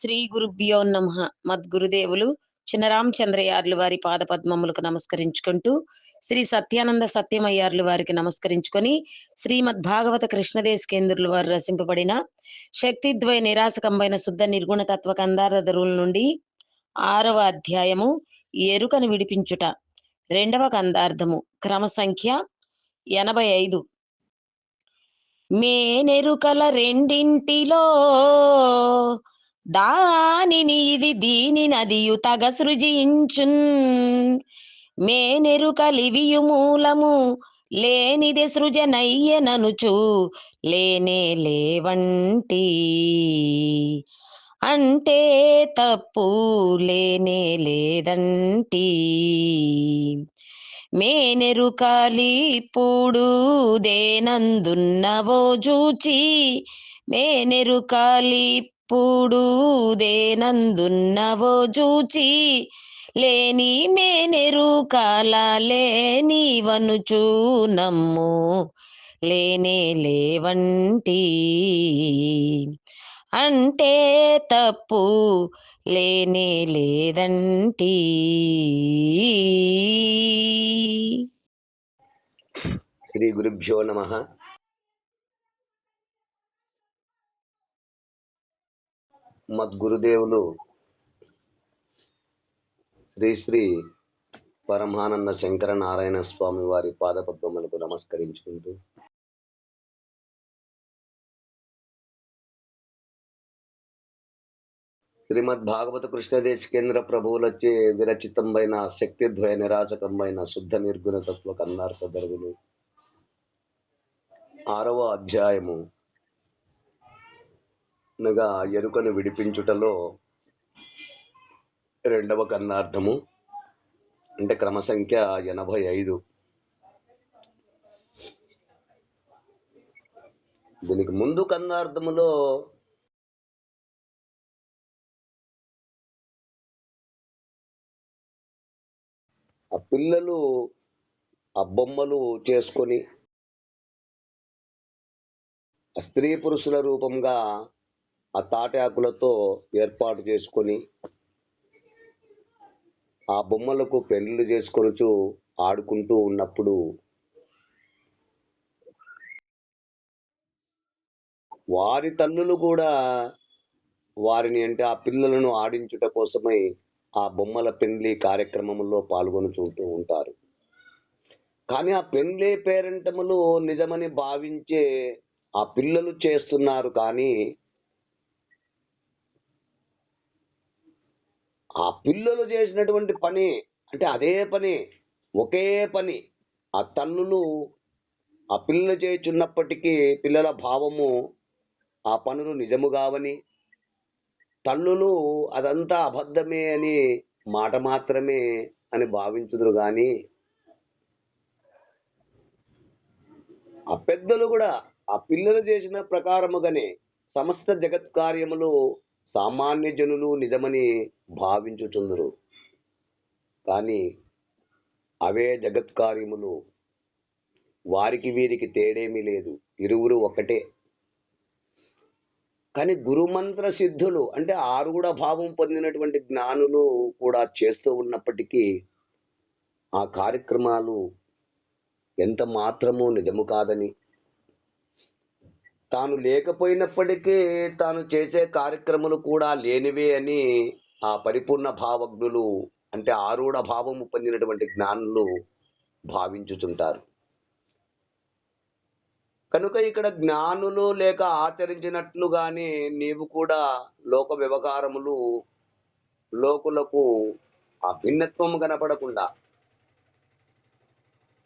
శ్రీ గురుభ్యో నమ. మద్గురుదేవులు చిన్నరామచంద్రయార్లు వారి పాద పద్మములకు నమస్కరించుకుంటూ శ్రీ సత్యానంద సత్యమయ్యార్లు వారికి నమస్కరించుకొని శ్రీమద్ భాగవత కృష్ణదేశ కేంద్రులు వారు రచింపబడిన శక్తిద్వయ నిరాశకంబైన శుద్ధ నిర్గుణ తత్వ కందారధరుల నుండి ఆరవ అధ్యాయము ఎరుకను విడిపించుట. రెండవ కందార్థము క్రమ సంఖ్య ఎనభై ఐదు మేనెరుకల రెండింటిలో దానిని ఇది దీని నదియు తగ సృజించున్. మేనెరుకలివియు మూలము లేనిది సృజనయ్యననుచు లేనే లేవంటి. అంటే తప్పు లేనే లేదంటి. మేనెరుకాలిప్పుడు దేనందున్నవో జూచి ఎప్పుడు దేనందున్నవో చూచి లేని మేనెరుకాల లేని వనుచు నమ్ము లేనే లేవంటి. అంటే తప్పు లేనే లేదంటి. శ్రీ గురుభ్యో నమ. మద్గురుదేవులు శ్రీ శ్రీ పరమానంద శంకర నారాయణ స్వామి వారి పాదపద్మములకు నమస్కరించుకుంటూ శ్రీమద్ భాగవత కృష్ణదేశ కేంద్ర ప్రభువులచే విరచితంబైన శక్తిద్వయ నిరాశకంబైన శుద్ధ నిర్గుణ తత్వ కన్నార్థ దరుగులు ఆరవ అధ్యాయము అనగా ఎరుకను విడిపించుటలో రెండవ కన్నార్థము అంటే క్రమ సంఖ్య ఎనభై ఐదు. దీనికి ముందు కన్నార్థములో ఆ పిల్లలు ఆ బొమ్మలు చేసుకొని స్త్రీ పురుషుల రూపంగా ఆ తాటాకులతో ఏర్పాటు చేసుకొని ఆ బొమ్మలకు పెళ్ళిళ్ళు చేసుకొనుచు ఆడుకుంటూ ఉన్నప్పుడు వారి తల్లులు కూడా వారిని అంటే ఆ పిల్లలను ఆడించుట కోసమై ఆ బొమ్మల పెండ్లి కార్యక్రమంలో పాల్గొనుచుంటూ ఉంటారు. కానీ ఆ పెళ్ళి పేరెంటములు నిజమని భావించే ఆ పిల్లలు చేస్తున్నారు కానీ ఆ పిల్లలు చేసినటువంటి పని అంటే అదే పని ఒకే పని ఆ తల్లులు ఆ పిల్లలు చేయుచున్నప్పటికీ పిల్లల భావము ఆ పనులు నిజము కావని తల్లులు అదంతా అబద్ధమే అని మాట మాత్రమే అని భావించుదురు కానీ ఆ పెద్దలు కూడా ఆ పిల్లలు చేసిన ప్రకారముగానే సమస్త జగత్ కార్యములు సామాన్య జనులు నిజమని భావించుచుందరు. కానీ అవే జగత్ కార్యములు వారికి వీరికి తేడేమీ లేదు. ఇరువురు ఒకటే కానీ గురుమంత్ర సిద్ధులు అంటే ఆరుగుడ భావం పొందినటువంటి జ్ఞానులు కూడా చేస్తూ ఉన్నప్పటికీ ఆ కార్యక్రమాలు ఎంత మాత్రమూ నిజము కాదని. తాను లేకపోయినప్పటికీ తాను చేసే కార్యక్రమాలు కూడా లేనివే అని ఆ పరిపూర్ణ భావజ్ఞులు అంటే ఆరూఢ భావము పొందినటువంటి జ్ఞానులు భావించుతుంటారు కనుక ఇక్కడ జ్ఞానులు లేక ఆచరించినట్లుగానే నీవు కూడా లోక వ్యవహారములు లోకులకు ఆ భిన్నత్వము కనపడకుండా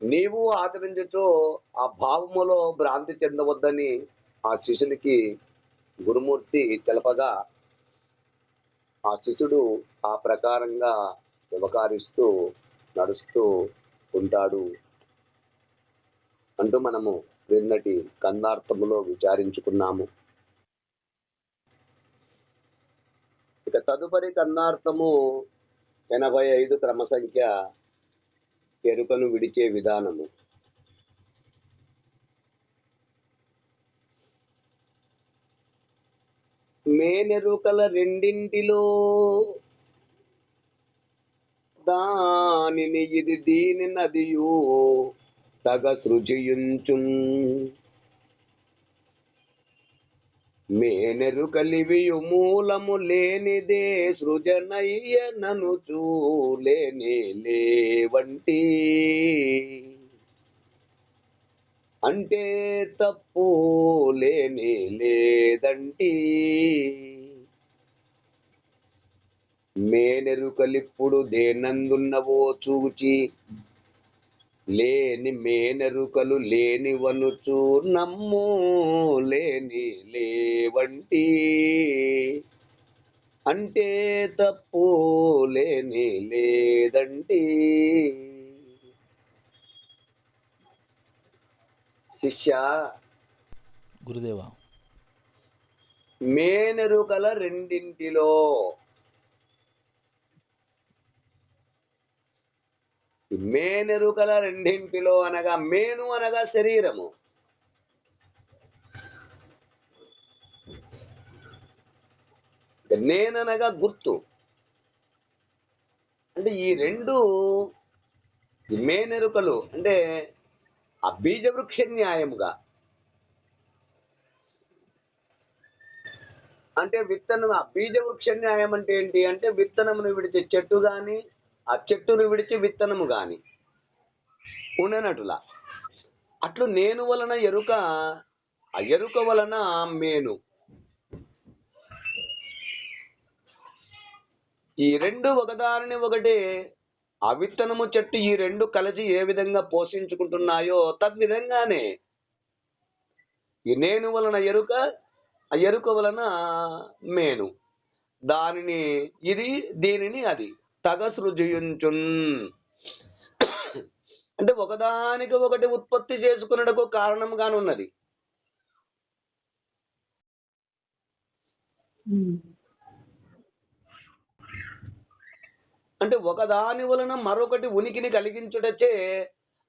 నీవు ఆచరించచో ఆ భావములో భ్రాంతి చెందవద్దని ఆ శిష్యునికి గురుమూర్తి తెలపగా ఆ శిష్యుడు ఆ ప్రకారంగా వ్యవహరిస్తూ నడుస్తూ ఉంటాడు. అంటూ మనము క్రిందటి కందార్థములో విచారించుకున్నాము. ఇక తదుపరి కందార్థము ఎనభై ఐదు క్రమ సంఖ్య ఎరుకను విడిచే విధానము. మేనెరుకల రెండింటిలో దానిని ఇది దీని నదియు తగ సృజియుంచున్ మేనెరుకలివియు మూలము లేనిదే సృజనయ్య నను చూలేనే లేవంటి. అంటే తప్పు లేని లేదంటి. మేనెరుకలిప్పుడు దేనందున్నవో చూచి. లేని మేనెరుకలు లేని వనుచు నమ్ము లేని లేవంటి. అంటే తప్పు లేని లేదంటి. శిష్య. గురుదేవా. మేనెరుకల రెండింటిలో మేనెరుకల రెండింటిలో అనగా మేను అనగా శరీరము. నేననగా గుర్తు. అంటే ఈ రెండు మేనెరుకలు అంటే ఆ బీజవృక్ష న్యాయముగా. అంటే విత్తనం ఆ బీజవృక్ష న్యాయం అంటే ఏంటి? అంటే విత్తనమును విడిచి చెట్టు గాని ఆ చెట్టును విడిచి విత్తనము గాని. ఉండనటులా. అట్లు నేను వలన ఎరుక ఆ ఎరుక వలన మేను. ఈ రెండు ఒకదారిని ఒకటి ఆ విత్తనము చెట్టు ఈ రెండు కలిసి ఏ విధంగా పోషించుకుంటున్నాయో తద్విధంగానే ఈ నేను వలన ఎరుక ఆ ఎరుక వలన మేను. దానిని ఇది దీనిని అది. తగ సృజయుంచున్ అంటే ఒకదానికి ఒకటి ఉత్పత్తి చేసుకున్నటకు కారణంగానున్నది అంటే ఒకదాని వలన మరొకటి ఉనికిని కలిగించుటచే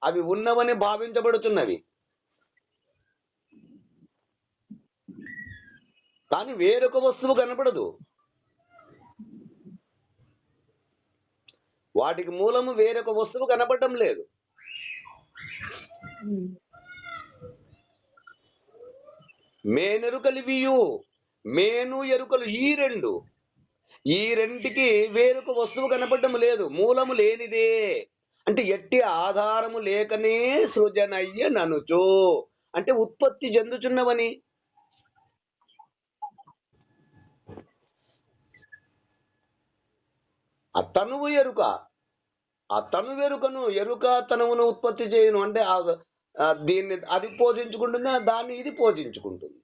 అవి ఉన్నవని భావించబడుతున్నవి కానీ వేరొక వస్తువు కనపడదు. వాటికి మూలము వేరొక వస్తువు కనపడటం లేదు. మేనెరుకలివియు మేను ఎరుకలు ఈ రెండు. ఈ రెంటికి వేరొక వస్తువు కనపడటం లేదు. మూలము లేనిదే. అంటే ఎట్టి ఆధారము లేకనే సృజనయ్య ననుచు. అంటే ఉత్పత్తి చెందుచున్నవని. ఆ తనువు ఎరుక. ఆ తనువు ఎరుకను ఎరుక తనువును ఉత్పత్తి చేయను. అంటే దీన్ని అది పోషించుకుంటుంది దాన్ని ఇది పోషించుకుంటుంది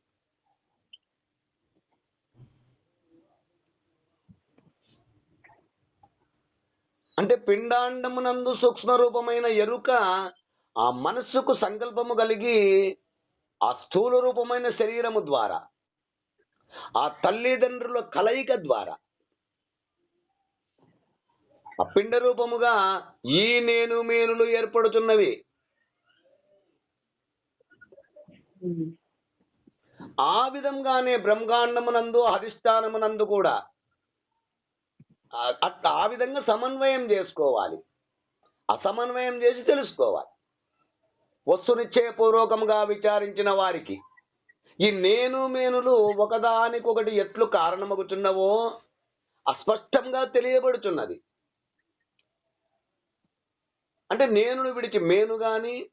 అంటే పిండాండమునందు సూక్ష్మ రూపమైన ఎరుక ఆ మనస్సుకు సంకల్పము కలిగి ఆ స్థూల రూపమైన శరీరము ద్వారా ఆ తల్లిదండ్రుల కలయిక ద్వారా. ఆ పిండ రూపముగా ఈ నేను మేనులు ఏర్పడుతున్నవి. ఆ విధంగానే బ్రహ్మాండమునందు అధిష్టానమునందు కూడా అట్లా ఆ విధంగా సమన్వయం చేసుకోవాలి. అసమన్వయం చేసి తెలుసుకోవాలి. వస్తునిశ్చయపూర్వకంగా విచారించిన వారికి ఈ నేను మేనులు ఒకదానికొకటి ఎట్లు కారణమగుచున్నవో అస్పష్టంగా తెలియబడుచున్నది. అంటే నేనును విడిచి మేను గాని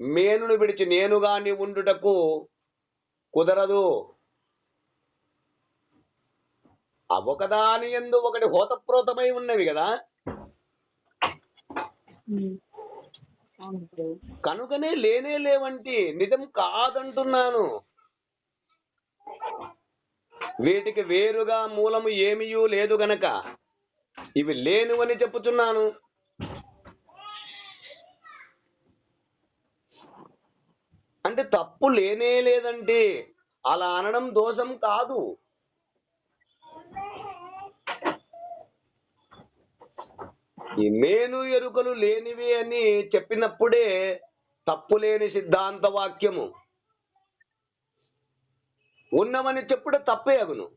మేనును విడిచి నేను గాని ఉండుటకు కుదరదు. ఆ ఒకదాని ఎందు ఒకటి హోతప్రోతమై ఉన్నవి కదా. కనుకనే లేనే లేవంటి నిజం కాదంటున్నాను. వీటికి వేరుగా మూలము ఏమీయూ లేదు గనక ఇవి లేనువని చెప్పుచున్నాను. అంటే తప్పు లేనే లేదంటే అలా అనడం దోషం కాదు. ఈ మేను ఎరుకలు లేనివి అని చెప్పినప్పుడే తప్పులేని సిద్ధాంత వాక్యము. ఉన్నవని చెప్పుడు తప్పే అగును.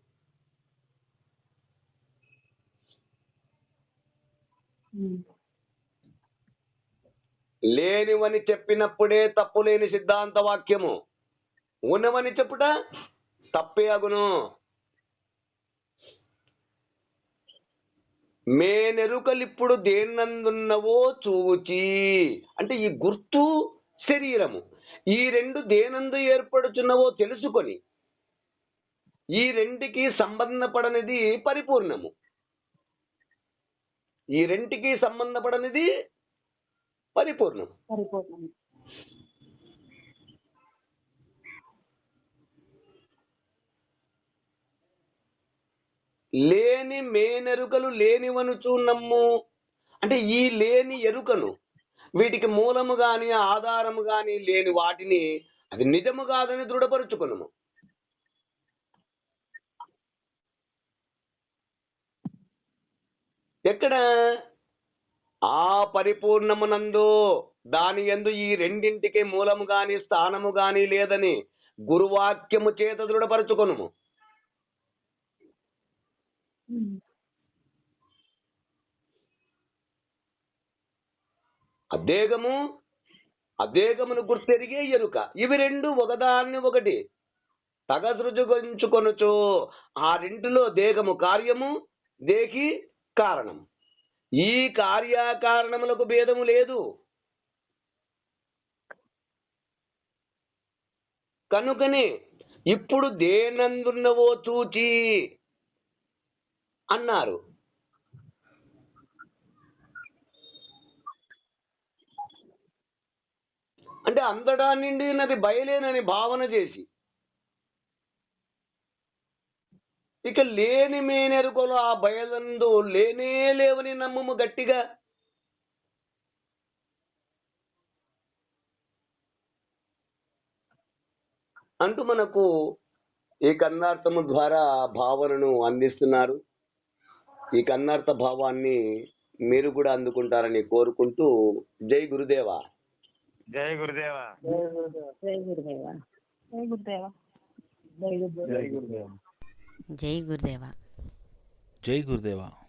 లేనివని చెప్పినప్పుడే తప్పులేని సిద్ధాంత వాక్యము. ఉన్నవని చెప్పుట తప్పే అగును. మేనెరుకలిప్పుడు దేనందున్నవో చూచి. అంటే ఈ గుర్తు శరీరము. ఈ రెండు దేనందు ఏర్పడుచున్నవో తెలుసుకొని ఈ రెంటికి సంబంధపడనిది పరిపూర్ణము. ఈ రెంటికి సంబంధపడనిది పరిపూర్ణం లేని మేనెరుకలు లేనివనుచు నమ్ము. అంటే ఈ లేని ఎరుకను వీటికి మూలము గాని ఆధారము గాని లేని వాటిని అది నిజము కాదని దృఢపరుచుకున్నాము ఎక్కడ? ఆ పరిపూర్ణమునందు దాని యందు ఈ రెండింటికి మూలము గాని స్థానము గాని లేదని గురువాక్యము చేత దృఢపరచుకొనుము. అదేగము అదేగమును గుర్తెరిగే ఎరుక ఇవి రెండు ఒకదాన్ని ఒకటి తగసృజుకొంచుకొనుచు ఆ రెంటిలో దేగము కార్యము దేకి కారణం. ఈ కార్యకారణములకు భేదము లేదు. కనుకనే ఇప్పుడు దేనందున్నవో చూచి అన్నారు. అంటే అంతటా నిండినది బయలేనని భావన చేసి. ఇక లేని మేనెరుకలు ఆ బయలందు లేనే లేవని నమ్మము గట్టిగా. అంటూ మనకు ఈ కన్నార్థము ద్వారా భావనను అందిస్తున్నారు. ఈ కన్నార్థ భావాన్ని మీరు కూడా అందుకుంటారని కోరుకుంటూ జై గురుదేవా. జై గురుదేవ. జై గురుదేవ. జై గురుదేవ. జై గురుదేవ. జై గురుదేవ. జై గురుదేవ. జై గురుదేవ.